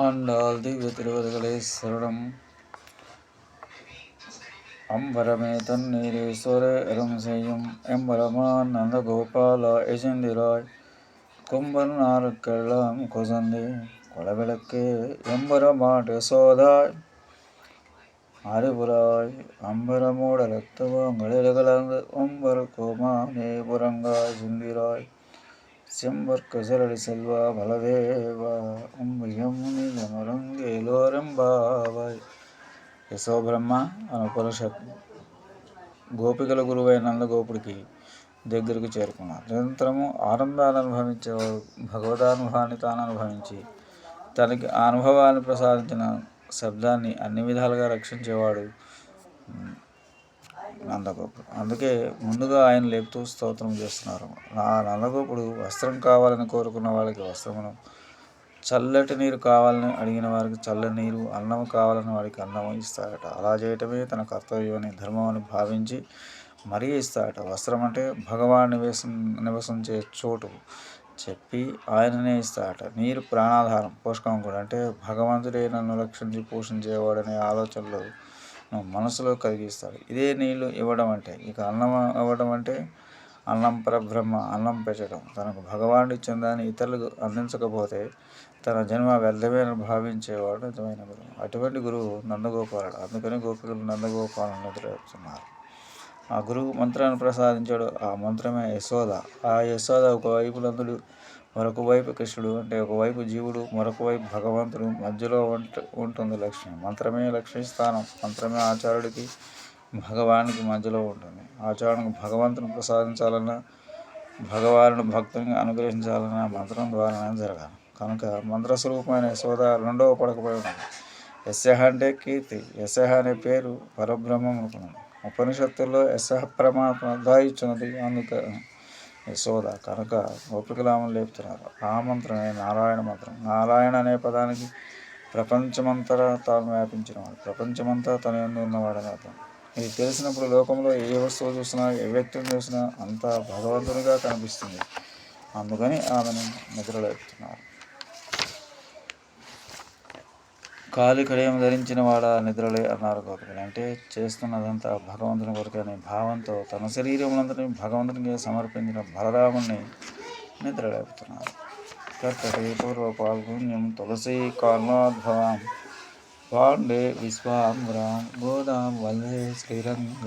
ஆண்டாள் திவ்ய திருவருகளே சரணம். அம்பரமே தண்ணீரேஸ்வர அரும் செய்யும். எம்பரமான் நந்தகோபாலா எஜந்திராய் கும்பன் நாருக்கெல்லாம் குசந்தி. குலவிளக்கு எம்பரமாடு சோதாய். அம்பரமோட அம்பரமூடலத்துவங்களில் கலந்து ஒம்பர கோமானே புறங்காய் சிந்திராய். செம்பர்க்க சரளி செல்வா பலதேவா உம்பியம் నీలమరంగేలోరంబావాయ్ యశోబ్రహ్మ అనే ఉపనిషత్ గోపికల గురువైన నందగోపుడికి దగ్గరకు చేరుకున్నారు నిరంతరము ఆనందాన్ని అనుభవించేవాడు భగవదానుభవాన్ని తాను అనుభవించి తనకి ఆ అనుభవాన్ని ప్రసాదించిన శబ్దాన్ని అన్ని విధాలుగా రక్షించేవాడు నందగోపుడు అందుకే ముందుగా ఆయన లేపుతూ స్తోత్రం చేస్తున్నారు. ఆ నందగోపుడు వస్త్రం కావాలని కోరుకున్న వాళ్ళకి వస్త్రమును చల్లటి నీరు కావాలని అడిగిన వారికి చల్లని నీరు అన్నం కావాలని వారికి అన్నం ఇస్తాడట అలా చేయటమే తన కర్తవ్యమని ధర్మం అని భావించి మరీ ఇస్తాడట వస్త్రం అంటే భగవాన్ నివేశం నివసించే చోటు చెప్పి ఆయననే ఇస్తాడట నీరు ప్రాణాధారం పోషకం కూడా. అంటే భగవంతుడే నన్ను రక్షించి పోషించేవాడనే ఆలోచనలు మనసులో కలిగిస్తాడు ఇదే నీళ్ళు ఇవ్వడం అంటే ఇక అన్నం ఇవ్వడం అంటే అన్నం పరబ్రహ్మ అన్నం పెట్టడం. తనకు భగవానుడు ఇచ్చిన దాన్ని ఇతరులకు అందించకపోతే తన జన్మ వ్యర్థమైన భావించేవాడు నిజమైన గురువు. అటువంటి గురువు నందగోపాలుడు. అందుకని గోపికలు నందగోపాలను నిద్రపుతున్నారు ఆ గురువు మంత్రాన్ని ప్రసాదించాడు. ఆ మంత్రమే యశోద. ఆ యశోద ఒకవైపు నందుడు మరొక వైపు కృష్ణుడు అంటే ఒకవైపు జీవుడు మరొక వైపు భగవంతుడు మధ్యలో ఉంటుంది లక్ష్మి మంత్రమే లక్ష్మి స్థానం మంత్రమే ఆచార్యుడికి భగవానికి మధ్యలో ఉంటుంది. ఆచార్యునికి భగవంతుని ప్రసాదించాలన్నా భగవాను భక్తుని అనుగ్రహించాలన్నా మంత్రం ద్వారానే జరగాలి. కనుక మంత్రస్వరూపమైన యశోద రెండవ పడకపోయి ఉన్నది. అంటే కీర్తి యశహ అనే పేరు పరబ్రహ్మం అనుకున్నాను ఉపనిషత్తుల్లో యశ పరమాత్మ దాయిస్తున్నది అందుక యశోద కనుక గోపికలామని లేపుతున్నారు. ఆ మంత్రమే నారాయణ మంత్రం. నారాయణ అనే పదానికి ప్రపంచమంతా తాను వ్యాపించినవాడు. ప్రపంచమంతా తన ఎందు ఉన్నవాడని అర్థం. ఇది తెలిసినప్పుడు లోకంలో ఏ వస్తువు చూసినా ఏ వ్యక్తిని చూసినా అంతా భగవంతునిగా కనిపిస్తుంది. అందుకని ఆమెను నిద్రలేపుతున్నారు. కాలి కడయం ధరించిన వాడ నిద్రలే అన్నారు గోపికలు అంటే చేస్తున్నదంతా భగవంతుని కొరకనే భావంతో తన శరీరములందరినీ భగవంతునికి సమర్పించిన బలరాముని నిద్రలేపుతున్నారు. కర్కటే పూర్వ పాల్గొన్యం తులసి కాల్మాద్భవాం పాండే విశ్వాంబరాం గోదాం వల్లే శ్రీరంగ.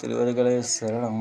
తిరువరిగలే శరణం